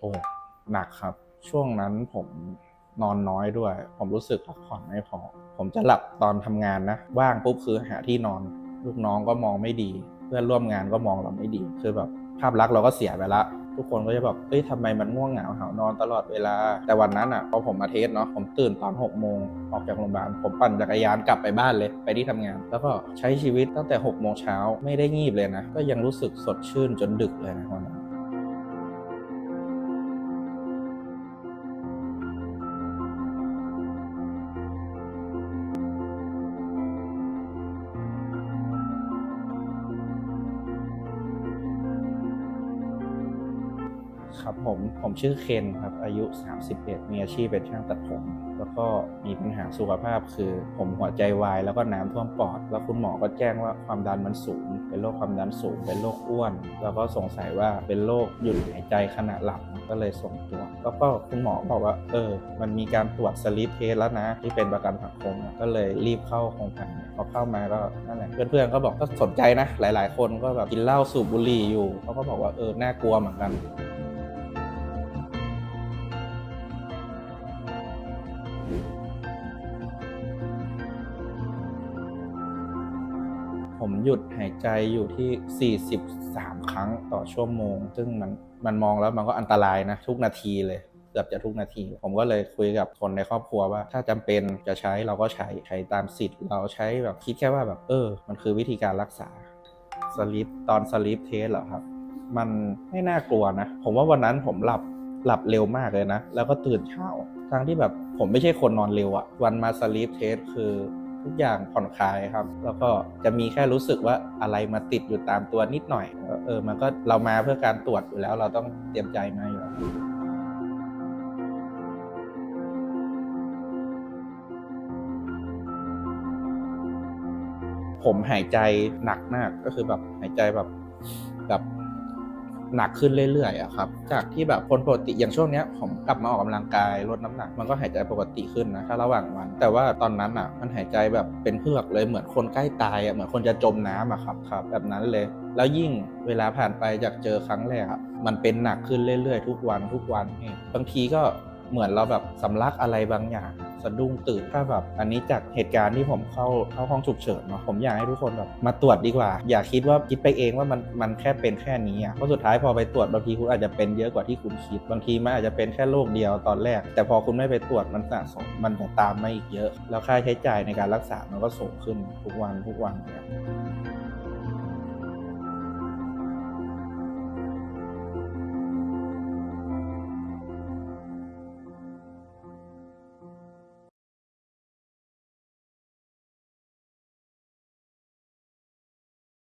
โอ้หนักครับ ช่วงนั้นผมนอนน้อยด้วย ผมรู้สึกพักผ่อนไม่พอ ผมจะหลับตอนทำงานนะว่างปุ๊บคือหาที่นอน ลูกน้องก็มองไม่ดี เพื่อนร่วมงานก็มองเราไม่ดี คือแบบภาพลักษณ์เราก็เสียไปละทุกคนก็จะแบบ เอ้ยทำไมมันง่วงเหงาหานอนตลอดเวลา แต่วันนั้นอะพอผมมาเทสเนาะ ผมตื่นตอน6กโมงออกจากโรงพยาบาล ผมปั่นจักรยานกลับไปบ้านเลย ไปที่ทำงาน แล้วก็ใช้ชีวิตตั้งแต่6กโมงเช้าไม่ได้งีบเลยนะ ก็ยังรู้สึกสดชื่นจนดึกเลยนะวันนั้น ครับผมผมชื่อเคนครับอายุ 31 มีอาชีพเป็นช่างตัดผม แล้วก็มีปัญหาสุขภาพคือ ผมหัวใจวายแล้วก็น้ำท่วมปอด แล้วคุณหมอก็แจ้งว่าความดันมันสูง เป็นโรคความดันสูง เป็นโรคอ้วน แล้วก็สงสัยว่าเป็นโรคหยุดหายใจขณะหลับก็เลยส่งตัวจแล้วก็คุณหมอบอกว่า เออ มันมีการตรวจสลิปเทสแล้วนะ ที่เป็นประกันสังคมก็เลยรีบเข้าโครงการพอเข้ามาก็นั่นแหละเพื่อนๆก็บอกก็สนใจนะ หลาย ๆ คนก็แบบกินเหล้าสูบบุหรี่อยู่เขาก็บอกว่าเออน่ากลัวเหมือนกัน ผมหยุดหายใจอยู่ที่ 43 ครั้งต่อชั่วโมง ซึ่งมันมันมองแล้วมันก็อันตรายนะทุกนาทีเลยเกือบจะทุกนาที ผมก็เลยคุยกับคนในครอบครัวว่า ถ้าจำเป็นจะใช้เราก็ใช้ใช้ตามสิทธิ์ เราใช้แบบคิดแค่ว่าแบบเออ มันคือวิธีการรักษาสลิปตอนสลิปเทสเหรอครับ มันไม่น่ากลัวนะ ผมว่าวันนั้นผมหลับ หลับเร็วมากเลยนะ แล้วก็ตื่นเช้าทั้งที่แบบผมไม่ใช่คนนอนเร็วอะวันมาสลีปเทสคือทุกอย่างผ่อนคลายครับ แล้วก็จะมีแค่รู้สึกว่าอะไรมาติดอยู่ตามตัวนิดหน่อย เออเออมันก็เรามาเพื่อการตรวจอยู่แล้ว เราต้องเตรียมใจมาอยู่แล้วผมหายใจหนักมากก็คือแบบหายใจแบบแบบ หนักขึ้นเรื่อยๆอะครับจากที่แบบคนปกติอย่างช่วงเนี้ยผมกลับมาออกกำลังกายลดน้ำหนัก มันก็หายใจปกติขึ้นนะถ้าระหว่างวัน แต่ว่าตอนนั้นอะมันหายใจแบบเป็นเฮือกเลยเหมือนคนใกล้ตายอะเหมือนคนจะจมน้ำอะครับครับ แบบนั้นเลย แล้วยิ่งเวลาผ่านไปจากเจอครั้งแรกอะมันเป็นหนักขึ้นเรื่อยๆ ทุกวันทุกวันบางทีก็เหมือนเราแบบสำลักอะไรบางอย่างะดุ้งตื่นถ้าแบบอันนี้จากเหตุการณ์ที่ผมเข้าเข้าห้องฉุกเฉินเนาะผมอยากให้ทุกคนแบบมาตรวจดีกว่า อย่าคิดว่าคิดไปเองว่ามันมันแค่เป็นแค่นี้อะเพราะสุดท้ายพอไปตรวจบางทีคุณอาจจะเป็นเยอะกว่าที่คุณคิด บางทีมันอาจจะเป็นแค่โรคเดียวตอนแรก แต่พอคุณไม่ไปตรวจมันสะสมมันจะตามมาอีกเยอะ แล้วค่าใช้จ่ายในการรักษามันก็สูงขึ้นทุกวันทุกวันเนี่ย